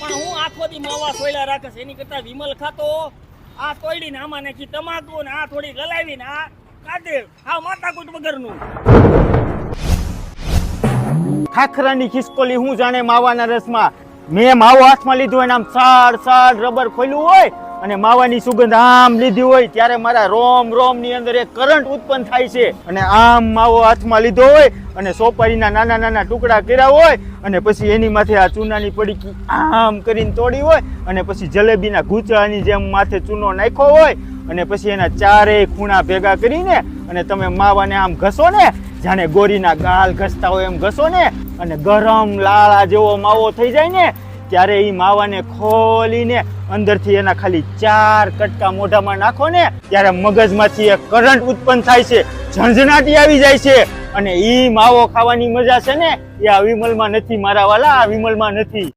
પણ હું આખો દી માવા સોયલા રાખે એની કરતા વિમલ ખાતો, આ તોડીને આમાં નાખી તમાકુ ને આ થોડી ગલાવીને આ કાઢે. આ વગર વગરનું. ખાખરાની ખિસકોલી હું જાણે માવાના રસમાં. મેં માવો હાથમાં લીધો હોય આમ સાડ સાડ રબર ખોલ્યું હોય અને માવાની સુગંધ આમ લીધી હોય ત્યારે મારા રોમ રોમની અંદર એક કરંટ ઉત્પન્ન થાય છે. અને આમ માવો હાથમાં લીધો હોય અને સોપારીના નાના નાના ટુકડા કર્યા હોય અને પછી એની માથે આ ચૂનાની પડીકી આમ કરીને તોડી હોય અને પછી જલેબીના ઘૂંચળાની જેમ માથે ચૂનો નાખ્યો હોય અને પછી એના ચારેય ખૂણા ભેગા કરીને અને તમે માવાને આમ ઘસો ને, જાણે ગોરીના ગાલ ઘસતા હોય એમ ઘસો ને, અને ગરમ લાળા જેવો માવો થઈ જાય ને ત્યારે એ માવાને ખોલીને અંદરથી એના ખાલી ચાર કટકા મોઢામાં નાખો ને, ત્યારે મગજમાંથી એક કરંટ ઉત્પન્ન થાય છે, ઝંઝનાટી આવી જાય છે. અને ઈ માવો ખાવાની મજા છે ને, એ આ વિમલમાં નથી, મારા વાલા, આ વિમલમાં નથી.